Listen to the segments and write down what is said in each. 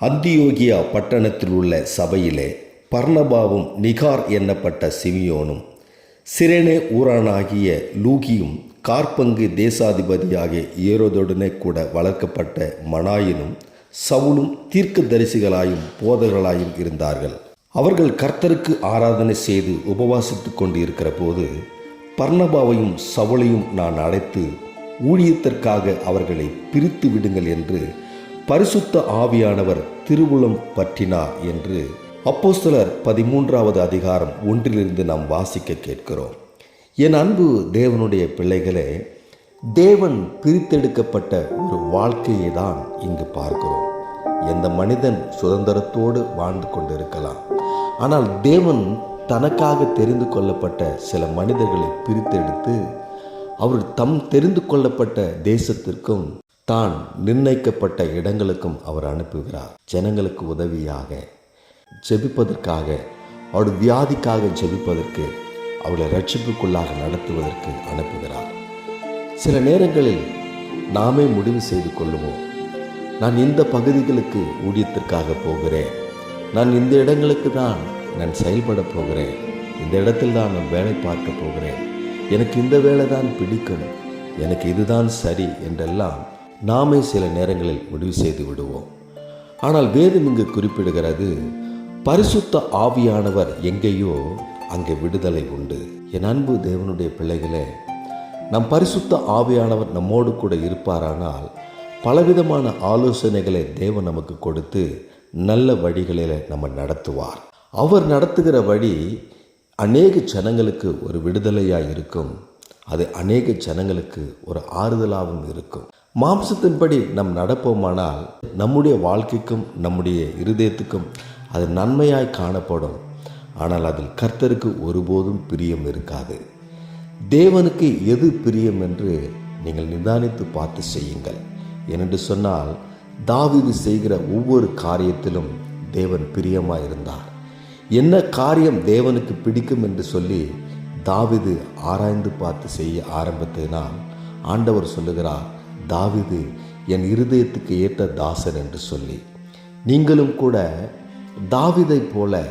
அந்தியோகியா பட்டணத்தில் உள்ள சபையிலே பர்ணபாவும் நிகார் எண்ணப்பட்ட சிமியோனும் சிரேனே ஊரானாகிய லூகியும் கார்பங்கு தேசாதிபதியாகிய ஏரோதுடனே கூட வளர்க்கப்பட்ட மனாயினும் சவுலும் தீர்க்கதரிசிகளாயும் போதகர்களாயும் இருந்தார்கள். அவர்கள் கர்த்தருக்கு ஆராதனை செய்து உபவாசித்துக் கொண்டு இருக்கிற போது பர்ணபாவையும் சவுளையும் நான் அழைத்து ஊழியத்திற்காக அவர்களை பிரித்து விடுங்கள் என்று பரிசுத்த ஆவியானவர் திருவுளம் பற்றினார் என்று அப்போஸ்தலர் பதிமூன்றாவது அதிகாரம் ஒன்றிலிருந்து நாம் வாசிக்க கேட்கிறோம். என் அன்பு தேவனுடைய பிள்ளைகளே தேவன் பிரித்தெடுக்கப்பட்ட ஒரு வாழ்க்கையை தான் இங்கு பார்க்கிறோம். எந்த மனிதன் சுதந்திரத்தோடு வாழ்ந்து கொண்டிருக்கலாம். ஆனால் தேவன் தனக்காக தெரிந்து கொள்ளப்பட்ட சில மனிதர்களை பிரித்தெடுத்து அவர் தம் தெரிந்து கொள்ளப்பட்ட தேசத்திற்கும் தான் நிர்ணயிக்கப்பட்ட இடங்களுக்கும் அவர் அனுப்புகிறார். ஜனங்களுக்கு உதவியாக ஜெபிப்பதற்காக அவருடைய வியாதிக்காக ஜெபிப்பதற்கு அவளை ரட்சிப்புக்குள்ளாக நடத்துவதற்கு அனுப்புகிறார். சில நேரங்களில் நாமே முடிவு செய்து கொள்ளுவோம். நான் இந்த பகுதிகளுக்கு ஊழியத்திற்காக போகிறேன். நான் இந்த இடங்களுக்கு தான் நான் செயல்பட போகிறேன். இந்த இடத்தில் தான் நான் வேலை பார்க்க போகிறேன். எனக்கு இந்த வேலை தான் பிடிக்கும். எனக்கு இதுதான் சரி என்றெல்லாம் நாமே சில நேரங்களில் முடிவு செய்து விடுவோம். ஆனால் வேதம் இங்கு குறிப்பிடுகிறது பரிசுத்த ஆவியானவர் எங்கேயோ அங்கே விடுதலை உண்டு. என் அன்பு தேவனுடைய பிள்ளைகளே நம் பரிசுத்த ஆவியானவர் நம்மோடு கூட இருப்பாரானால் பலவிதமான ஆலோசனைகளை தேவன் நமக்கு கொடுத்து நல்ல வழிகளில் நம்ம நடத்துவார். அவர் நடத்துகிற வழி அநேக ஜனங்களுக்கு ஒரு விடுதலையாக இருக்கும். அது அநேக ஜனங்களுக்கு ஒரு ஆறுதலாகவும் இருக்கும். மாம்சத்தின்படி நம் நடப்போமானால் நம்முடைய வாழ்க்கைக்கும் நம்முடைய இருதயத்துக்கும் அது நன்மையாய் காணப்படும். ஆனால் அதில் கர்த்தருக்கு ஒருபோதும் பிரியம் இருக்காது. தேவனுக்கு எது பிரியம் என்று நீங்கள் நிதானித்து பார்த்து செய்யுங்கள். ஏனென்று சொன்னால் தாவிது செய்கிற ஒவ்வொரு காரியத்திலும் தேவன் பிரியமாக இருந்தார். என்ன காரியம் தேவனுக்கு பிடிக்கும் என்று சொல்லி தாவிது ஆராய்ந்து பார்த்து செய்ய ஆரம்பித்ததினால் ஆண்டவர் சொல்லுகிறார் தாவிது என் இருதயத்துக்கு ஏற்ற தாசன் என்று சொல்லி. நீங்களும் கூட தாவிதை போல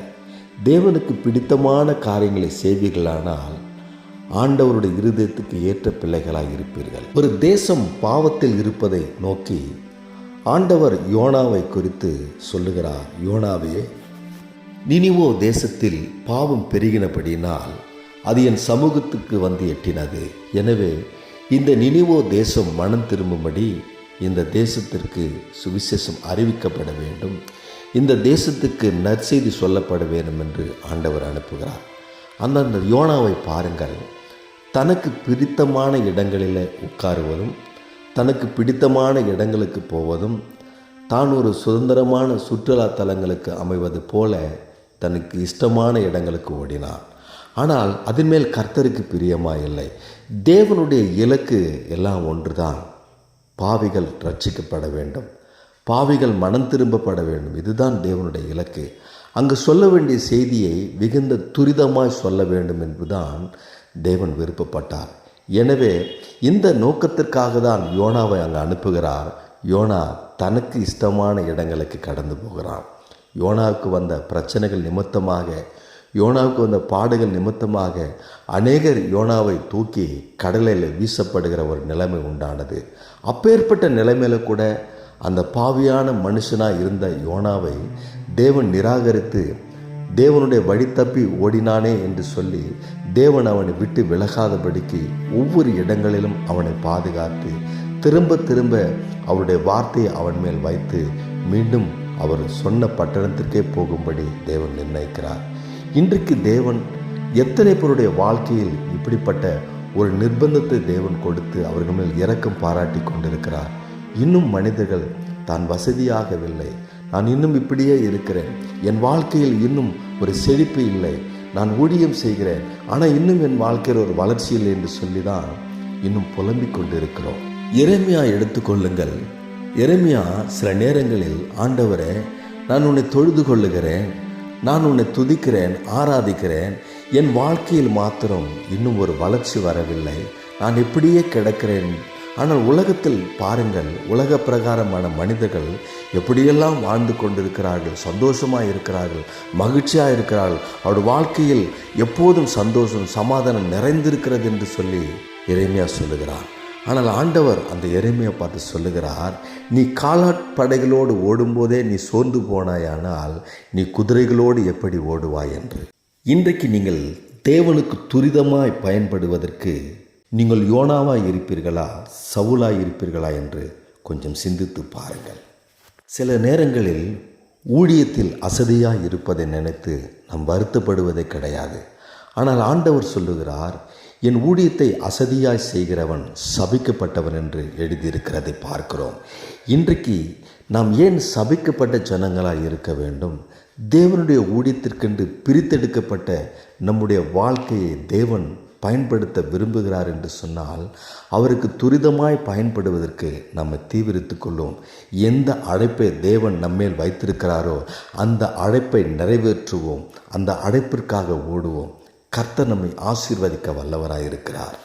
தேவனுக்கு பிடித்தமான காரியங்களை செய்வீர்களானால் ஆண்டவருடைய இருதயத்துக்கு ஏற்ற பிள்ளைகளாக இருப்பீர்கள். ஒரு தேசம் பாவத்தில் இருப்பதை நோக்கி ஆண்டவர் யோனாவை குறித்து சொல்லுகிறார். யோனாவே நினிவோ தேசத்தில் பாவம் பெருகினபடினால் அது என் சமூகத்துக்கு வந்து எட்டினது. எனவே இந்த நினைவோ தேசம் மனம் திரும்பும்படி இந்த தேசத்திற்கு சுவிசேஷம் அறிவிக்கப்பட வேண்டும். இந்த தேசத்துக்கு நற்செய்தி சொல்லப்பட வேண்டும் என்று ஆண்டவர் அனுப்புகிறார். அந்தந்த யோனாவை பாருங்கள். தனக்கு பிடித்தமான இடங்களில் உட்காருவதும் தனக்கு பிடித்தமான இடங்களுக்கு போவதும் தான் ஒரு சுதந்திரமான சுற்றுலா தலங்களுக்கு அமைவது போல தனக்கு இஷ்டமான இடங்களுக்கு ஓடினான். ஆனால் அதன் மேல் கர்த்தருக்கு பிரியமாக இல்லை தேவனுடைய இலக்கு எல்லாம் ஒன்றுதான். பாவிகள் ரட்சிக்கப்பட வேண்டும். பாவிகள் மனம் திரும்பப்பட வேண்டும். இதுதான் தேவனுடைய இலக்கு. அங்கு சொல்ல வேண்டிய செய்தியை மிகுந்த துரிதமாய் சொல்ல வேண்டும் என்பதுதான் தேவன் விருப்பப்பட்டார். எனவே இந்த நோக்கத்திற்காக தான் யோனாவை அங்கு அனுப்புகிறார். யோனா தனக்கு இஷ்டமான இடங்களுக்கு கடந்து போகிறான். யோனாவுக்கு வந்த பிரச்சனைகள் நிமித்தமாக யோனாவுக்கு வந்த பாடுகள் நிமித்தமாக அநேகர் யோனாவை தூக்கி கடலில் வீசப்படுகிற ஒரு நிலைமை உண்டானது. அப்பேற்பட்ட நிலைமையில கூட அந்த பாவியான மனுஷனாக இருந்த யோனாவை தேவன் நிராகரித்து தேவனுடைய வழி தப்பி ஓடினானே என்று சொல்லி தேவன் அவனை விட்டு விலகாதபடிக்கு ஒவ்வொரு இடங்களிலும் அவனை பாதுகாத்து திரும்ப திரும்ப அவருடைய வார்த்தையை அவன் மேல் வைத்து மீண்டும் அவர் சொன்ன பட்டணத்திற்கே போகும்படி தேவன் நிர்ணயிக்கிறார். இன்றைக்கு தேவன் எத்தனை பேருடைய வாழ்க்கையில் இப்படிப்பட்ட ஒரு நிர்பந்தத்தை தேவன் கொடுத்து அவர்கள் மேல் இறக்கம் பாராட்டி கொண்டிருக்கிறார்? இன்னும் மனிதர்கள் தான் வசதியாகவில்லை. நான் இன்னும் இப்படியே இருக்கிறேன். என் வாழ்க்கையில் இன்னும் ஒரு செழிப்பு இல்லை. நான் ஊழியம் செய்கிறேன். ஆனால் இன்னும் என் வாழ்க்கையில் ஒரு வளர்ச்சி இல்லை என்று சொல்லி தான் இன்னும் புலம்பிக் கொண்டிருக்கிறோம். இறைமையா எடுத்துக்கொள்ளுங்கள் இறைமையா சில நேரங்களில் ஆண்டவரே நான் உன்னை தொழுது கொள்ளுகிறேன். நான் உன்னை துதிக்கிறேன் ஆராதிக்கிறேன். என் வாழ்க்கையில் மாத்திரம் இன்னும் ஒரு வளர்ச்சி வரவில்லை. நான் இப்படியே கிடக்கிறேன். ஆனால் உலகத்தில் பாருங்கள் உலக பிரகாரமான மனிதர்கள் எப்படியெல்லாம் வாழ்ந்து கொண்டிருக்கிறார்கள் சந்தோஷமாக இருக்கிறார்கள் மகிழ்ச்சியாக இருக்கிறார்கள். அவருடைய வாழ்க்கையில் எப்போதும் சந்தோஷம் சமாதானம் நிறைந்திருக்கிறது என்று சொல்லி இறைமையாக சொல்லுகிறார் ஆனால் ஆண்டவர் அந்த எருமையை பார்த்து சொல்லுகிறார் நீ காலாட்படைகளோடு ஓடும்போதே நீ சோர்ந்து போனாயானால் நீ குதிரைகளோடு எப்படி ஓடுவாய் என்று. இன்றைக்கு நீங்கள் தேவனுக்கு துரிதமாய் பயன்படுவதற்கு நீங்கள் யோனாவாய் இருப்பீர்களா சவுலாய் இருப்பீர்களா என்று கொஞ்சம் சிந்தித்து பாருங்கள். சில நேரங்களில் ஊழியத்தில் அசதியாக இருப்பதை நினைத்து நாம் வருத்தப்படுவதே கிடையாது. ஆனால் ஆண்டவர் சொல்லுகிறார் என் ஊழியத்தை அசதியாய் செய்கிறவன் சபிக்கப்பட்டவன் என்று எழுதியிருக்கிறதை பார்க்கிறோம். இன்றைக்கு நாம் ஏன் சபிக்கப்பட்ட ஜனங்களாய் இருக்க வேண்டும்? தேவனுடைய ஊழியத்திற்கென்று பிரித்தெடுக்கப்பட்ட நம்முடைய வாழ்க்கையை தேவன் பயன்படுத்த விரும்புகிறார் என்று சொன்னால் அவருக்கு துரிதமாய் பயன்படுவதற்கு நம்ம தீவிரித்து கொள்வோம் எந்த அழைப்பை தேவன் நம்மேல் வைத்திருக்கிறாரோ அந்த அழைப்பை நிறைவேற்றுவோம் அந்த அழைப்பிற்காக ஓடுவோம். கர்த்தர் நம்மை ஆசீர்வதிக்க வல்லவராயிருக்கிறார்.